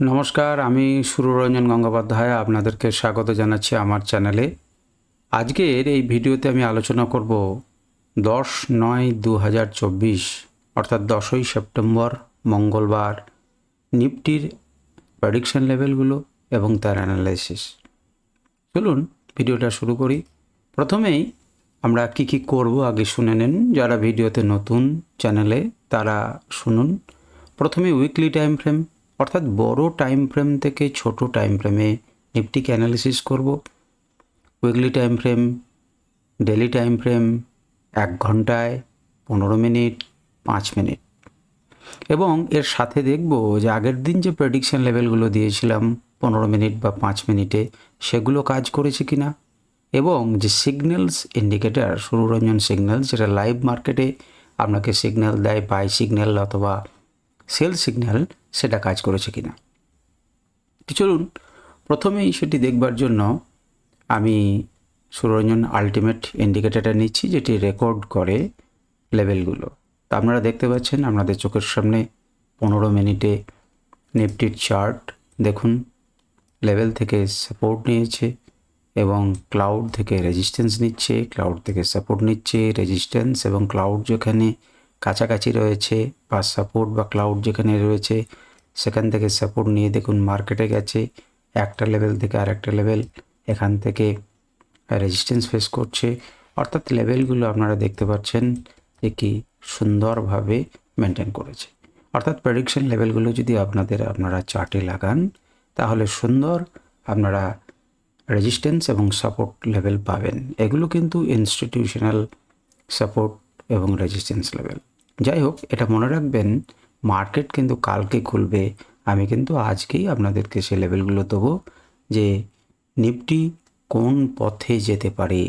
নমস্কার, আমি সুররঞ্জন গঙ্গোপাধ্যায়, আপনাদেরকে স্বাগত জানাচ্ছি আমার চ্যানেলে। আজকের এই ভিডিওতে আমি আলোচনা করব দশ নয় দু হাজার চব্বিশ, অর্থাৎ দশই সেপ্টেম্বর, মঙ্গলবার, নিফটির প্রেডিকশন লেভেলগুলো এবং তার অ্যানালাইসিস চলুন ভিডিওটা শুরু করি। প্রথমেই আমরা কি কি করব আগে শুনে নিন। যারা ভিডিওতে নতুন চ্যানেলে, তারা শুনুন। প্রথমে উইকলি টাইম ফ্রেম অর্থাৎ বড় টাইম ফ্রেম থেকে ছোট টাইম ফ্রেমে নিফটিকে অ্যানালিসিস করব। Weekly time frame daily time frame এক ঘন্টায় পনেরো মিনিট, পাঁচ মিনিট। এবং এর সাথে দেখব যে আগের দিন যে প্রেডিকশন লেভেলগুলো দিয়েছিলাম, পনেরো মিনিট বা পাঁচ মিনিটে, সেগুলো কাজ করেছে কি না এবং যে সিগন্যালস ইন্ডিকেটার সুররঞ্জন সিগন্যাল যেটা লাইভ মার্কেটে আপনাকে সিগন্যাল দেয় বাই সিগন্যাল অথবা সেল সিগন্যাল সেটা কাজ করেছে কি না তো চলুন, প্রথমেই সেটি দেখবার জন্য আমি সুরঞ্জন আলটিমেট ইন্ডিকেটারটা নিচ্ছি, যেটি রেকর্ড করে লেভেলগুলো তো আপনারা দেখতে পাচ্ছেন, আপনাদের চোখের সামনে পনেরো মিনিটে নিফটির চার্ট দেখুন লেভেল থেকে সাপোর্ট নিয়েছে এবং ক্লাউড থেকে রেজিস্ট্যান্স নিচ্ছে ক্লাউড থেকে সাপোর্ট নিচ্ছে রেজিস্ট্যান্স এবং ক্লাউড যেখানে কাছাকাছি রয়েছে বা সাপোর্ট বা ক্লাউড যেখানে রয়েছে, সেখান থেকে সাপোর্ট নিয়ে দেখুন মার্কেটে গেছে, একটা লেভেল থেকে আরেকটা লেভেল এখান থেকে রেজিস্ট্যান্স ফেস করছে। অর্থাৎ লেভেলগুলো আপনারা দেখতে পাচ্ছেন যে কি সুন্দরভাবে মেনটেন করেছে। অর্থাৎ প্রেডিকশন লেভেলগুলো যদি আপনাদের, আপনারা চার্টে লাগান, তাহলে সুন্দর আপনারা রেজিস্ট্যান্স এবং সাপোর্ট লেভেল পাবেন। এগুলো কিন্তু ইনস্টিটিউশনাল সাপোর্ট এবং রেজিস্ট্যান্স লেভেল যাই হোক, এটা মনে রাখবেন মার্কেট কিন্তু কালকে খুলবে। আমি কিন্তু আজকেই আপনাদেরকে সে লেভেলগুলো দেবো যে নিফটি কোন পথে যেতে পারে,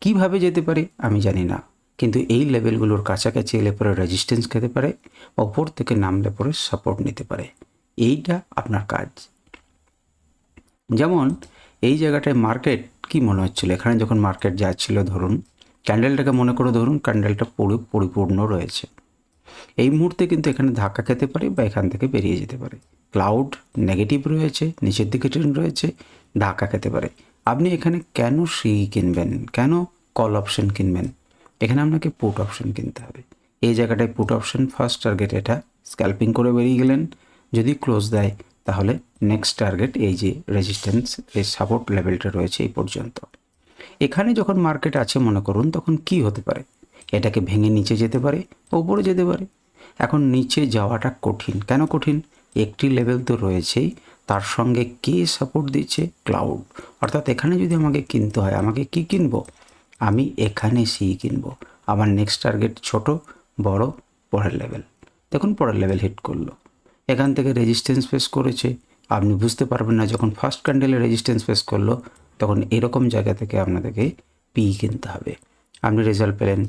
কীভাবে যেতে পারে আমি জানি না। কিন্তু এই লেভেলগুলোর কাছাকাছি এলে পরে রেজিস্ট্যান্স খেতে পারে, ওপর থেকে নামলে পরে সাপোর্ট নিতে পারে। এইটা আপনার কাজ। যেমন, এই জায়গাটায় মার্কেট কি মনে হচ্ছিল? এখানে যখন মার্কেট যাচ্ছিল, ধরুন ক্যান্ডেলটাকে মনে করে ধরুন ক্যান্ডেলটা পুরো, পরিপূর্ণ রয়েছে। এই মুহূর্তে কিন্তু এখানে ধাক্কা খেতে পারে বা এখান থেকে বেরিয়ে যেতে পারে। ক্লাউড নেগেটিভ রয়েছে, নিচের দিকে ট্রেন রয়েছে, ধাক্কা খেতে পারে। আপনি এখানে কেন সি কিনবেন? কেন কল অপশন কিনবেন? এখানে আপনাকে পুট অপশন কিনতে হবে। এই জায়গাটায় পুট অপশন ফার্স্ট টার্গেট, এটা স্ক্যাল্পিং করে বেরিয়ে গেলেন। যদি ক্লোজ দেয়, তাহলে নেক্সট টার্গেট এই যে রেজিস্ট্যান্স, এই সাপোর্ট লেভেলটা রয়েছে এই পর্যন্ত। এখানে যখন মার্কেট আছে, মনে করুন, তখন কি হতে পারে? এটাকে ভেঙে নিচে যেতে পারে, ওপরে যেতে পারে। এখন নিচে যাওয়াটা কঠিন। কেন কঠিন? একটি লেভেল তো রয়েছেই। তার সঙ্গে কে সাপোর্ট দিচ্ছে? ক্লাউড অর্থাৎ এখানে যদি আমাকে কিনতে হয়, আমাকে কি কিনবো? আমি এখানে সি কিনবো। আমার নেক্সট টার্গেট ছোট, বড়, পরের লেভেল দেখুন, পরের লেভেল হিট করল। এখান থেকে রেজিস্ট্যান্স ফেস করেছে। আপনি বুঝতে পারবেন না, যখন ফার্স্ট ক্যান্ডেলে রেজিস্ট্যান্স ফেস করল তখন এরকম জায়গা থেকে আপনাদেরকে পি কিনতে হবে। আপনি রেজাল্ট পেলেন।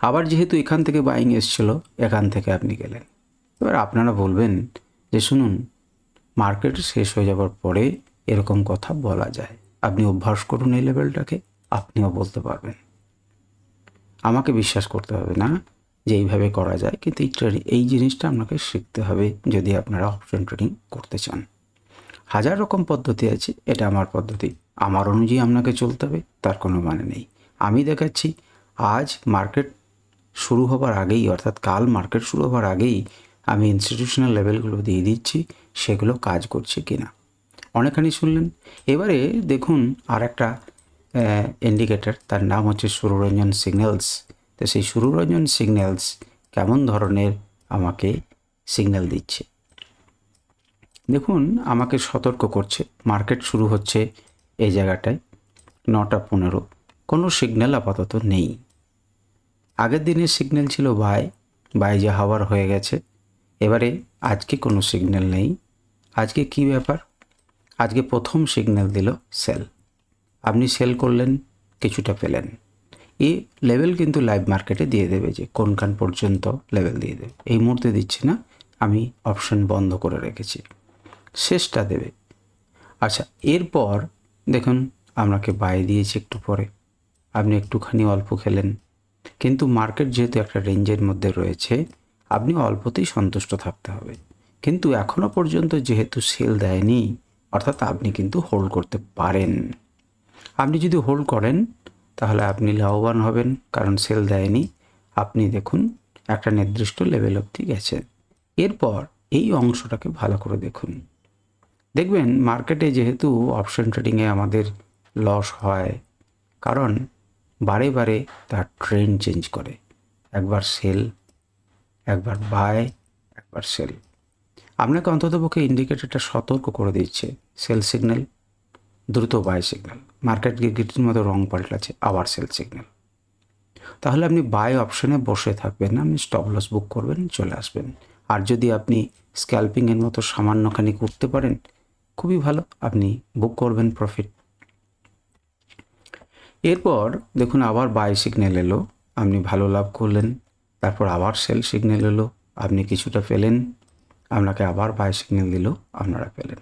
আবার যেহেতু এখান থেকে বাইং এসছিল, এখান থেকে আপনি গেলেন। এবার আপনারা বলবেন যে, শুনুন মার্কেট শেষ হয়ে যাবার পরে এরকম কথা বলা যায়। আপনি অভ্যাস করুন এই লেভেলটাকে আপনিও বলতে পারবেন। আমাকে বিশ্বাস করতে হবে না যে, এইভাবে করা যায়। কিন্তু এই এই জিনিসটা আপনাকে শিখতে হবে যদি আপনারা অপশন ট্রেডিং করতে চান। হাজার রকম পদ্ধতি আছে, এটা আমার পদ্ধতি। আমার অনুযায়ী আপনাকে চলতে হবে, তার কোনো মানে নেই। আমি দেখাচ্ছি, আজ মার্কেট শুরু হবার আগেই, অর্থাৎ কাল মার্কেট শুরু হবার আগেই, আমি ইনস্টিটিউশনাল লেভেলগুলো দিয়ে দিচ্ছি, সেগুলো কাজ করছে কি না অনেকখানি শুনলেন। এবারে দেখুন আর একটা ইন্ডিকেটার তার নাম হচ্ছে সুররঞ্জন সিগন্যালস তো সেই সুররঞ্জন সিগন্যালস কেমন ধরনের আমাকে সিগন্যাল দিচ্ছে? দেখুন, আমাকে সতর্ক করছে। মার্কেট শুরু হচ্ছে এই জায়গাটায় নটা পনেরো। কোনো সিগন্যাল আপাতত নেই। আগের দিনের সিগন্যাল ছিল বাই বাই যে হাওয়ার হয়ে গেছে। এবারে আজকে কোনো সিগন্যাল নেই। আজকে কি ব্যাপার? আজকে প্রথম সিগন্যাল দিল সেল। আপনি সেল করলেন, কিছুটা পেলেন। এই লেভেল কিন্তু লাইভ মার্কেটে দিয়ে দেবে যে কোনখান পর্যন্ত লেভেল দিয়ে দেবে। এই মুহূর্তে দিচ্ছে না, আমি অপশন বন্ধ করে রেখেছি। শেষটা দেবে। আচ্ছা এরপর দেখুন আপনাকে বাই দিয়েছি একটু পরে। আপনি একটুখানি অল্প খেলেন। কিন্তু মার্কেট যেহেতু একটা রেঞ্জের মধ্যে রয়েছে, আপনি অল্পতেই সন্তুষ্ট থাকতে হবে। কিন্তু এখনও পর্যন্ত যেহেতু সেল দেয়নি, অর্থাৎ আপনি কিন্তু হোল্ড করতে পারেন। আপনি যদি হোল্ড করেন, তাহলে আপনি লাভবান হবেন, কারণ সেল দেয়নি। আপনি দেখুন, একটা নির্দিষ্ট লেভেল অবধি গেছেন। এরপর এই অংশটাকে ভালো করে দেখুন। দেখবেন মার্কেটে যেহেতু অপশন ট্রেডিংয়ে আমাদের লস হয়, কারণ বারে বারে তার ট্রেন্ড চেঞ্জ করে। একবার সেল একবার বাই একবার সেল আপনাকে অন্ততপক্ষে ইন্ডিকেটরটা সতর্ক করে দিচ্ছে সেল সিগন্যাল দ্রুত বাই সিগন্যাল মার্কেট গিরগিটির মতো রং পাল্টাচ্ছে, আবার সেল সিগন্যাল তাহলে আপনি বাই অপশনে বসে থাকবেন না আপনি স্টপ লস বুক করবেন, চলে আসবেন। আর যদি আপনি স্ক্যাল্পিংয়ের মতো সামান্যখানি করতে পারেন খুবই ভালো। আপনি বুক করবেন প্রফিট এরপর দেখুন আবার বাই সিগন্যাল এলো। আপনি ভালো লাভ করলেন। তারপর আবার সেল সিগন্যাল এলো। আপনি কিছুটা পেলেন। আপনাকে আবার বাই সিগন্যাল দিল। আপনারা পেলেন।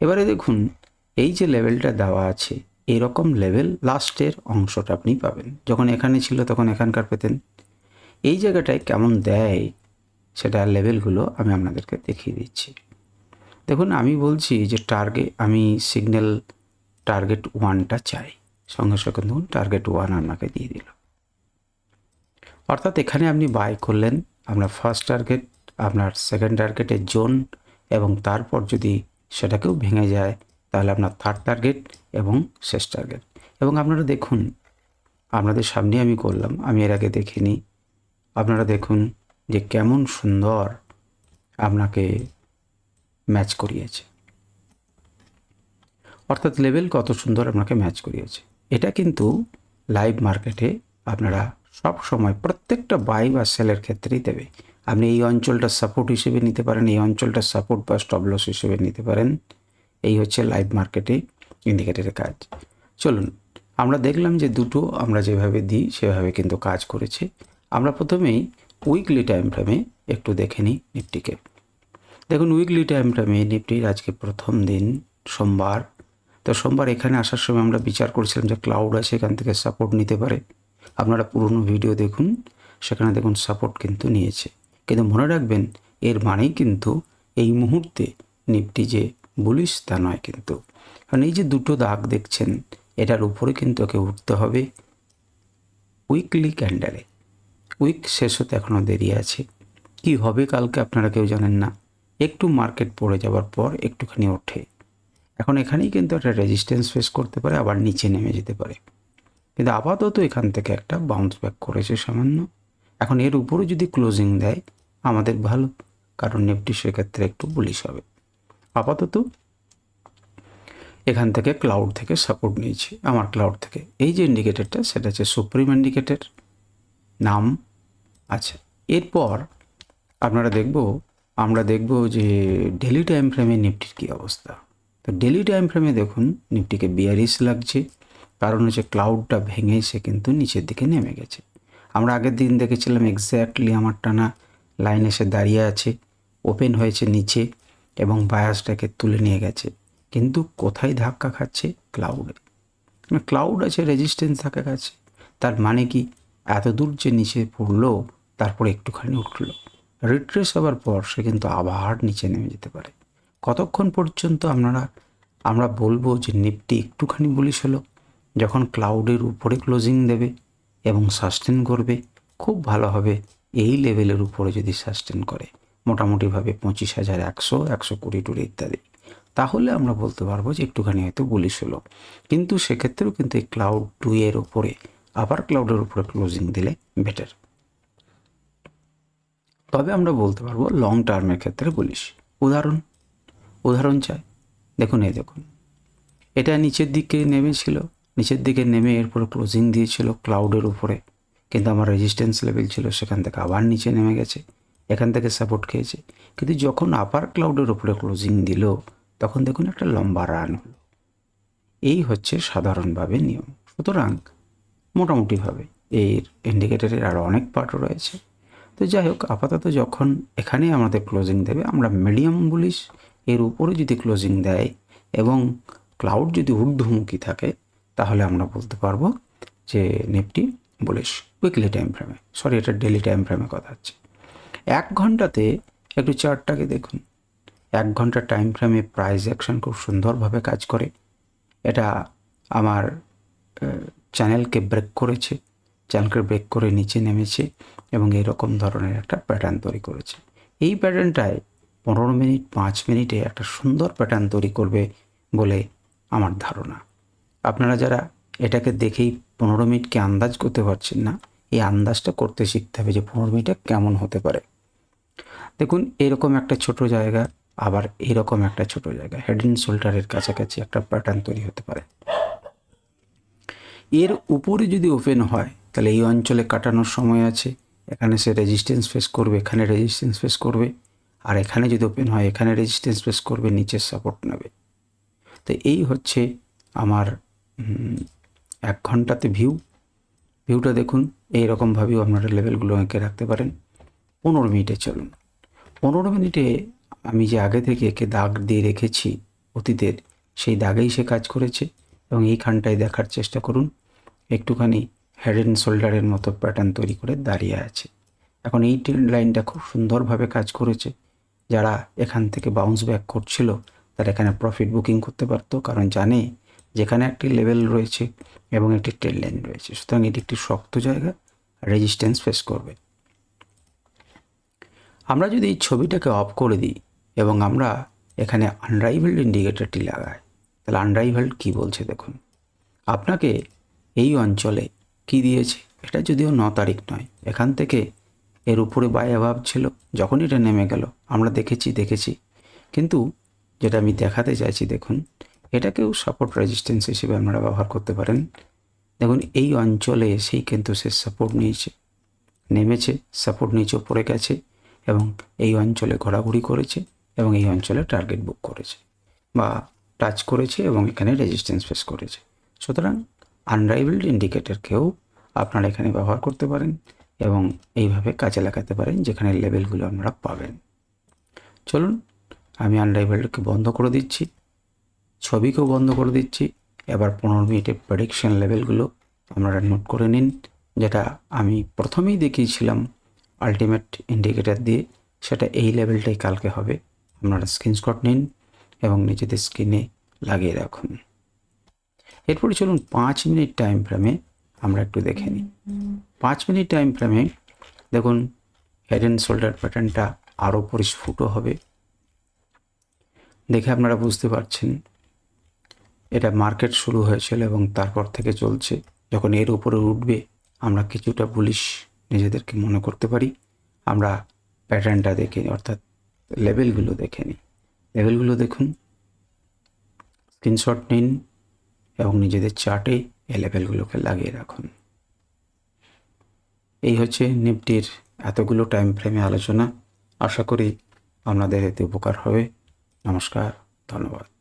এবারে দেখুন, এই যে লেভেলটা দেওয়া আছে, এরকম লেভেল লাস্টের অংশটা আপনি পাবেন। যখন এখানে ছিল তখন এখানকার পেতেন। এই জায়গাটায় কেমন দেয়, সেটা লেভেলগুলো আমি আপনাদেরকে দেখিয়ে দিচ্ছি। দেখুন, আমি বলছি যে টার্গেট আমি সিগন্যাল টার্গেট ওয়ানটা চাই। সঙ্গে সঙ্গে দেখুন টার্গেট ওয়ান আপনাকে দিয়ে দিল। অর্থাৎ এখানে আপনি বাই করলেন আপনার ফার্স্ট টার্গেট আপনার সেকেন্ড টার্গেটের জোন এবং তারপর যদি সেটাকেও ভেঙে যায়, তাহলে আপনার থার্ড টার্গেট এবং শেষ টার্গেট এবং আপনারা দেখুন, আপনাদের সামনে আমি করলাম, আমি এর আগে দেখিনি। আপনারা দেখুন যে কেমন সুন্দর আপনাকে ম্যাচ করিয়েছে। অর্থাৎ লেভেল কত সুন্দর আপনাকে ম্যাচ করিয়েছে। এটা কিন্তু লাইভ মার্কেটে আপনারা সব সময় প্রত্যেকটা বাই বা সেলের ক্ষেত্রেই দেবে। আপনি এই অঞ্চলটা সাপোর্ট হিসেবে নিতে পারেন, এই অঞ্চলটা সাপোর্ট বা স্টবলস হিসেবে নিতে পারেন। এই হচ্ছে লাইভ মার্কেটে ইন্ডিকেটারের কাজ। চলুন, আমরা দেখলাম যে দুটো আমরা যেভাবে দিই, সেভাবে কিন্তু কাজ করেছে। আমরা প্রথমেই উইকলি টাইম ফ্রেমে একটু দেখে নিই নিফটিকে দেখুন উইকলি টাইম ফ্রেমে নিফটির আজকে প্রথম দিন, সোমবার। তো সোমবার এখানে আসার সময় আমরা বিচার করেছিলাম যে ক্লাউড আছে, এখান থেকে সাপোর্ট নিতে পারে। আপনারা পুরনো ভিডিও দেখুন, সেখানে দেখুন সাপোর্ট কিন্তু নিয়েছে। কিন্তু মনে রাখবেন, এর মানেই কিন্তু এই মুহূর্তে নিফটি যে বুলিশ তা নয় কিন্তু। কারণ এই যে দুটো দাগ দেখছেন, এটার উপরে কিন্তু ওকে উঠতে হবে উইকলি ক্যান্ডেলে উইক শেষ হতে এখনও দেরি আছে। কি হবে কালকে আপনারা কেউ জানেন না। একটু মার্কেট পড়ে যাওয়ার পর একটুখানি ওঠে। এখন এখানেই কিন্তু একটা রেজিস্ট্যান্স ফেস করতে পারে, আবার নিচে নেমে যেতে পারে। কিন্তু আপাতত এখান থেকে একটা বাউন্স ব্যাক করেছে সামান্য। এখন এর উপরে যদি ক্লোজিং দেয়, আমাদের ভালো, কারণ নিফটি সেক্ষেত্রে একটু বুলিশ হবে। আপাতত এখান থেকে ক্লাউড থেকে সাপোর্ট নিয়েছি। আমার ক্লাউড থেকে। এই যে ইন্ডিকেটারটা সেটা হচ্ছে সুপ্রিম ইন্ডিকেটার নাম আচ্ছা। এরপর আপনারা দেখব আমরা দেখব যে ডেলি টাইম ফ্রেমে নিফটির কী অবস্থা। তো ডেলি টাইম ফ্রেমে দেখুন, নিফটিকে বিয়ারিস লাগছে। কারণ হচ্ছে ক্লাউডটা ভেঙে সে কিন্তু নিচের দিকে নেমে গেছে। আমরা আগের দিন দেখেছিলাম এক্স্যাক্টলি আমার টানা লাইন এসে দাঁড়িয়ে আছে ওপেন হয়েছে নিচে এবং বায়াসটাকে তুলে নিয়ে গেছে। কিন্তু কোথায় ধাক্কা খাচ্ছে? ক্লাউডে ক্লাউড আছে রেজিস্ট্যান্স থাকা গেছে তার মানে কি? এত দূর যে নিচে পড়ল, তারপর একটুখানি উঠল। রিট্রেস হওয়ার পর সে কিন্তু আবার নিচে নেমে যেতে পারে। কতক্ষণ পর্যন্ত আপনারা, আমরা বলব যে নিফটি একটুখানি বলিস হলো, যখন ক্লাউডের উপরে ক্লোজিং দেবে এবং সাস্টেন করবে, খুব ভালো হবে এই লেভেলের উপরে যদি সাস্টেন করে, মোটামুটিভাবে পঁচিশ হাজার একশো একশো কুড়ি টুড়ি ইত্যাদি। তাহলে আমরা বলতে পারব যে একটুখানি হয়তো বলিশ হলো। কিন্তু সেক্ষেত্রেও কিন্তু এই ক্লাউড টু এর ওপরে আবার ক্লাউডের উপরে ক্লোজিং দিলে বেটার তবে আমরা বলতে পারব লং টার্মের ক্ষেত্রে বলিস উদাহরণ উদাহরণ চাই। দেখুন, এই দেখুন। এটা নিচের দিকে নেমেছিল নিচের দিকে নেমে এরপরে ক্লোজিং দিয়েছিল ক্লাউডের উপরে। কিন্তু আমার রেজিস্ট্যান্স লেভেল ছিল, সেখান থেকে আবার নিচে নেমে গেছে। এখান থেকে সাপোর্ট খেয়েছে। কিন্তু যখন আপার ক্লাউডের উপরে ক্লোজিং দিল, তখন দেখুন একটা লম্বা রান হলো। এই হচ্ছে সাধারণভাবে নিয়ম। সুতরাং, মোটামুটিভাবে এর ইন্ডিকেটারের আরও অনেক পার্ট রয়েছে। তো যাই হোক, আপাতত যখন এখানে আমাদের ক্লোজিং দেবে, আমরা মিডিয়াম বলিস এর উপরে যদি ক্লোজিং দেয় এবং ক্লাউড যদি ঊর্ধ্বমুখী থাকে, তাহলে আমরা বলতে পারব যে নিফটি বলিস উইকলি টাইম ফ্রেমে সরি এটা ডেলি টাইম ফ্রেমে কথা হচ্ছে। এক ঘন্টাতে একটু চার্টটাকে দেখুন। এক ঘণ্টা টাইম ফ্রেমে প্রাইস অ্যাকশন খুব সুন্দরভাবে কাজ করে। এটা আমার চ্যানেলকে ব্রেক করেছে। চ্যানেলকে ব্রেক করে নিচে নেমেছে এবং এরকম ধরনের একটা প্যাটার্ন তৈরি করেছে। এই প্যাটার্নটায় পনেরো মিনিট, পাঁচ মিনিটে একটা সুন্দর প্যাটার্ন তৈরি করবে বলে আমার ধারণা। আপনারা যারা এটাকে দেখেই পনেরো মিনিটকে আন্দাজ করতে পারছেন না, এই আন্দাজটা করতে শিখতে হবে যে পনেরো মিনিটে কেমন হতে পারে। দেখুন, এরকম একটা ছোট জায়গা, আবার এরকম একটা ছোট জায়গা হেড অ্যান্ড শোল্ডারের কাছাকাছি একটা প্যাটার্ন তৈরি হতে পারে। এর উপরে যদি ওপেন হয় তাহলে এই অঞ্চলে কাটানোর সময় আছে। এখানে সে রেজিস্ট্যান্স ফেস করবে, এখানে রেজিস্ট্যান্স ফেস করবে। আর এখানে যদি ওপেন হয়, এখানে রেজিস্ট্যান্স ফেস করবে, নিচের সাপোর্ট নেবে। তো এই হচ্ছে আমার এক ঘন্টাতে ভিউ ভিউটা দেখুন এই এইরকমভাবেও আপনারা লেভেলগুলো এঁকে রাখতে পারেন। পনেরো মিনিটে চলুন। পনেরো মিনিটে আমি যে আগে থেকে একে দাগ দিয়ে রেখেছি অতীতের, সেই দাগেই সে কাজ করেছে। এবং এইখানটায় দেখার চেষ্টা করুন। একটুখানি হেড অ্যান্ড শোল্ডারের মতো প্যাটার্ন তৈরি করে দাঁড়িয়ে আছে। এখন এই লাইনটা খুব সুন্দরভাবে কাজ করেছে। যারা এখান থেকে বাউন্স ব্যাক করছিল, তারা এখানে প্রফিট বুকিং করতে পারতো, কারণ জানে যেখানে একটি লেভেল রয়েছে এবং একটি ট্রেন লাইন রয়েছে। সুতরাং এটি একটি শক্ত জায়গা রেজিস্ট্যান্স ফেস করবে। আমরা যদি এই ছবিটাকে অফ করে দিই এবং আমরা এখানে আনরাইভেলড ইন্ডিকেটরটি লাগাই, তাহলে আনরাইভেলড কী বলছে দেখুন। আপনাকে এই অঞ্চলে কি দিয়েছে? এটা যদিও ন তারিখ নয়। এখান থেকে এর উপরে বাই অভাব ছিল। যখন এটা নেমে গেল, আমরা দেখেছি দেখেছি। কিন্তু যেটা আমি দেখাতে চাইছি, দেখুন, এটাকেও সাপোর্ট রেজিস্ট্যান্স হিসেবে আপনারা ব্যবহার করতে পারেন। দেখুন, এই অঞ্চলে এসেই কিন্তু সে সাপোর্ট নিয়েছে। নেমেছে সাপোর্ট নিচে উপরে গেছে এবং এই অঞ্চলে ঘোরাঘুরি করেছে এবং এই অঞ্চলে টার্গেট বুক করেছে বা টাচ করেছে এবং এখানে রেজিস্ট্যান্স ফেস করেছে। সুতরাং আনরাইভেলড ইন্ডিকেটরকেও আপনারা এখানে ব্যবহার করতে পারেন এবং এইভাবে কাজে লাগাতে পারেন যেখানে লেভেলগুলো আপনারা পাবেন। চলুন, আমি আনরাইভেলডকে বন্ধ করে দিচ্ছি, ছবিকেও বন্ধ করে দিচ্ছি। এবার পনেরো মিনিটের প্রেডিকশন লেভেলগুলো আপনারা নোট করে নিন, যেটা আমি প্রথমেই দেখিয়েছিলাম আলটিমেট ইন্ডিকেটর দিয়ে, সেটা এই লেভেলটাই কালকে হবে। আপনারা স্ক্রিনশট নিন এবং নিজেদের স্ক্রিনে লাগিয়ে রাখুন। এরপরে চলুন পাঁচ মিনিট টাইম ফ্রেমে আমরা একটু দেখে নিই। পাঁচ মিনিট টাইম ফ্রেমে দেখুন হেড অ্যান্ড শোল্ডার প্যাটার্নটা আরও পরিস্ফুট হবে। দেখে আপনারা বুঝতে পারছেন, এটা মার্কেট শুরু হয়েছিল এবং তারপর থেকে চলছে। যখন এর উপরে উঠবে, আমরা কিছুটা পুলিশ নিজেদেরকে মনে করতে পারি। আমরা প্যাটার্নটা দেখে অর্থাৎ লেভেলগুলো দেখে নিই। লেভেলগুলো দেখুন স্ক্রিনশট নিন। এবং নিজেদের চার্টে এই লেভেলগুলোকে লাগিয়ে রাখুন। এই হচ্ছে নিফটির এতগুলো টাইম ফ্রেমে আলোচনা। আশা করি আপনাদের এতে উপকার হবে। নমস্কার, ধন্যবাদ।